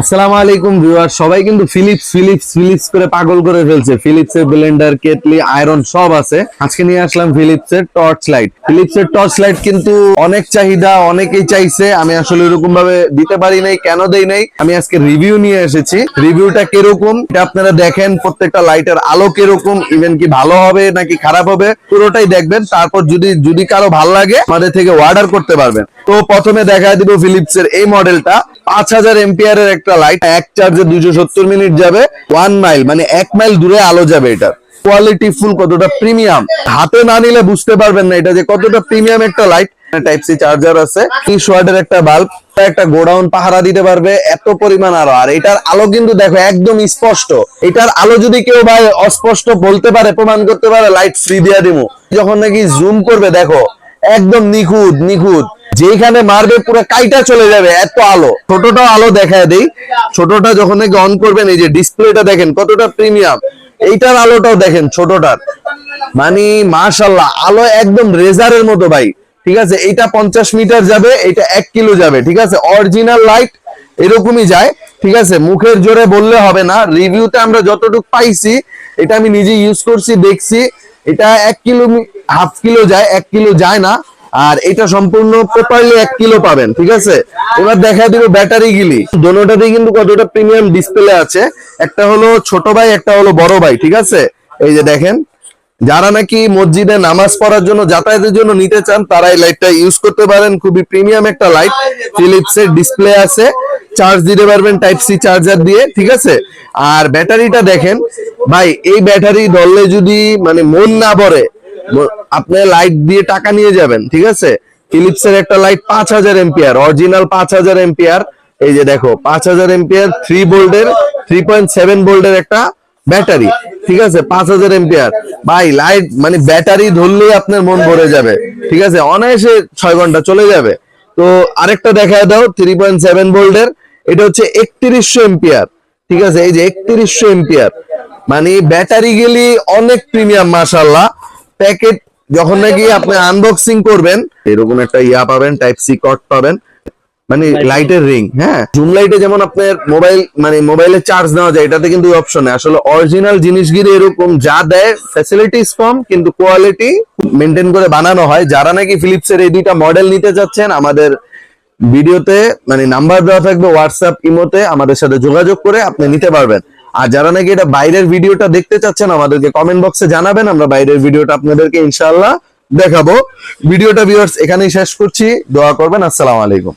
আসসালামু আলাইকুম ভিউয়ার, সবাই কিন্তু ফিলিপস ফিলিপস ফিলিপস করে পাগল করে ফেলছে। ফিলিপস এর ব্লেন্ডার কেটলি আয়রন সব আছে। আজকে নিয়ে আসলাম ফিলিপস এর টর্চ লাইট ফিলিপস এর টর্চ লাইট কিন্তু অনেক চাহিদা, অনেকেই চাইছে। আমি আসলে এরকম ভাবে দিতে পারি নাই, কেন দেই নাই। আমি আজকে রিভিউ নিয়ে এসেছি। রিভিউটা কীরকম, এটা আপনারা দেখেন, প্রত্যেকটা লাইটের আলো কীরকম ইভেন কি ভালো হবে নাকি খারাপ হবে, পুরোটাই দেখবেন। তারপর যদি যদি কারও ভালো লাগে, আমাদের থেকে অর্ডার করতে পারবেন। তো প্রথমে দেখা দিব ফিলিপস এর এই মডেলটা পাঁচ হাজার এম্পিয়ার এর একটা লাইট এক চার্জে দুইশো সত্তর মিনিট যাবে ওয়ান মাইল মানে এক মাইল দূরে আলো যাবে এটা। কোয়ালিটি ফুল কতটা প্রিমিয়াম হাতে না নিলে বুঝতে পারবেন না এটা যে কতটা প্রিমিয়াম একটা লাইট টাইপ সি চার্জার আছে একটা বাল্ব একটা গোডাউন পাহারা দিতে পারবে, এত পরিমাণ আর এটার আলো কিন্তু দেখো স্পষ্ট। এটার আলো যদি কেউ ভাই অস্পষ্ট বলতে পারে, প্রমাণ করতে পারে লাইট ফ্রি দিয়া দিমু। যখন নাকি জুম করবে, দেখো, একদম নিখুঁত নিখুঁত। যেখানে মারবে, পুরো কাইটা চলে যাবে, এত আলো। ছোটটা আলো দেখা দেই। ছোটটা যখন নাকি অন করবেন, এই যে ডিসপ্লেটা দেখেন, কতটা প্রিমিয়াম এইটার আলোটাও দেখেন, ছোটটার। মানে মাশাল্লাহ আলো একদম রেজারের মতো ভাই। ঠিক আছে? এইটা পঞ্চাশ মিটার যাবে এটা এক কিলো যাবে, ঠিক আছে? অরিজিনাল লাইট এরকমই যায়, ঠিক আছে? মুখের জোরে বললে হবে না। রিভিউতে আমরা যতটুকু পাইছি, এটা আমি নিজে ইউজ করছি, দেখছি। এটা এক কিলো হাফ কিলো যায়, এক কিলো যায় না। আর এটা সম্পূর্ণ প্রপারলি এক কিলো পাবেন, ঠিক আছে? এবার দেখা দিব ব্যাটারি গিলি। দোনোটাতেই কিন্তু কতটা প্রিমিয়াম ডিসপ্লে আছে। একটা হলো ছোট ভাই, একটা হলো বড় ভাই, ঠিক আছে? এই যে দেখেন, যারা নাকি মসজিদে নামাজ পড়ার জন্য যাতায়াতের জন্য নিতে চান, তারা এই লাইটটা ইউজ করতে পারেন। খুবই প্রিমিয়াম একটা লাইট ফিলিপস এর ডিসপ্লে আছে। চার্জ দিতে পারবেন টাইপ সি চার্জার দিয়ে, ঠিক আছে? আর ব্যাটারিটা দেখেন, ভাই, এই ব্যাটারি ধরলে যদি মানে মন না ভরে আপনি লাইট দিয়ে টাকা নিয়ে যাবেন, ঠিক আছে? ফিলিপস এর একটা লাইট পাঁচ হাজার এম্পিয়ার অরিজিনাল পাঁচ হাজার এম্পিয়ার এই যে দেখো, পাঁচ হাজার এম্পিয়ার থ্রি বোল্ডের থ্রি পয়েন্ট সেভেন বোল্ডের একটা ব্যাটারি ঠিক আছে? পাঁচ হাজার এম্পিয়ার ভাই লাইট মানে ব্যাটারি ধরলেই আপনার মন ভরে যাবে, ঠিক আছে? অনায়াসে ছয় ঘণ্টা চলে যাবে। তো আরেকটা দেখায় দাও থ্রি পয়েন্ট সেভেন ভোল্টের এটা হচ্ছে একত্রিশশো এম্পিয়ার ঠিক আছে? এই যে একত্রিশশো এম্পিয়ার মানে ব্যাটারি গেলি অনেক প্রিমিয়াম মাশাল্লাহ প্যাকেট যখন নাকি আপনি আনবক্সিং করবেন এরকম একটা ইয়া পাবেন টাইপ সি কট পাবেন মানে লাইটের রিং হ্যাঁ? জুম লাইটে যেমন আপনার মোবাইল মানে মোবাইলে চার্জ নেওয়া যায় এটাতে কিন্তু অপশন আসলে অরিজিনাল জিনিসগুলি এরকম যা দেয় ফ্যাসিলিটিস কম কিন্তু কোয়ালিটি মেনটেন করে বানানো হয়। যারা নাকি ফিলিপস এর এই দুইটা মডেল নিতে যাচ্ছেন আমাদের ভিডিওতে মানে নাম্বার দেওয়া থাকবে হোয়াটসঅ্যাপ ইমোতে আমাদের সাথে যোগাযোগ করে আপনি নিতে পারবেন। আর যারা নাকি এটা বাইরের ভিডিওটা দেখতে চাচ্ছেন, আমাদেরকে কমেন্ট বক্সে জানাবেন, আমরা বাইরের ভিডিওটা আপনাদেরকে ইনশাআল্লাহ দেখাবো। ভিডিওটা ভিউয়ার্স এখানেই শেষ করছি, দোয়া করবেন, আসসালামু আলাইকুম।